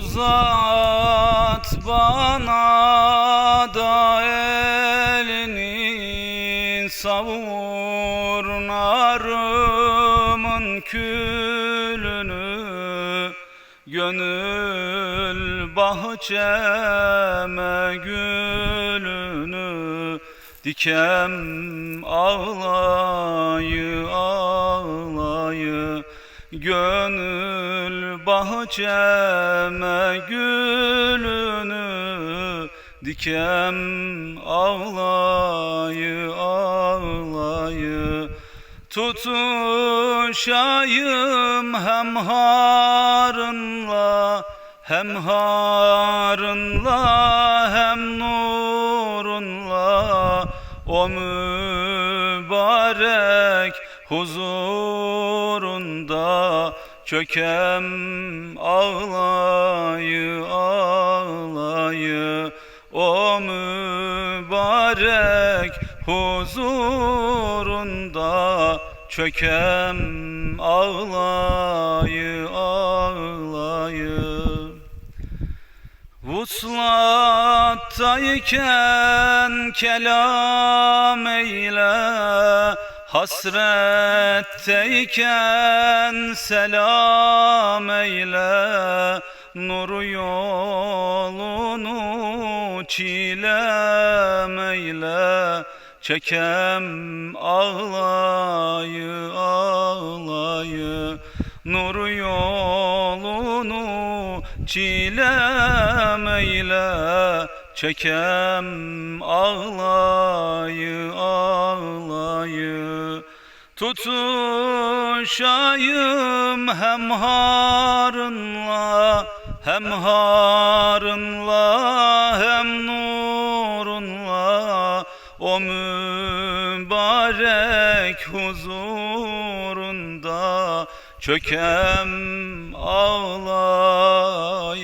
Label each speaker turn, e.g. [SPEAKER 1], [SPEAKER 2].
[SPEAKER 1] Uzat bana da elini savur narımın külünü. Gönül bahçeme gülünü Dikem ağlayı ağlayı Gönül bahçeme gülünü Dikem ağlayı ağlayı Tutuşayım hem harınla Hem harınla hem nurunla. O mübarek huzurunda Çökem ağlayı ağlayı O mübarek huzurunda Çökem ağlayı ağlayı. Vuslattayken kelam eyle Hasretteyken selam eyle Nur yolunu çilemeyle Çekem ağlayı ağlayı Nur yolunu çilemeyle Çekem ağlayı ağlayı Tutuşayım hem harınla Hem harınla hem nurunla. O mübarek huzurunda Çökem ağla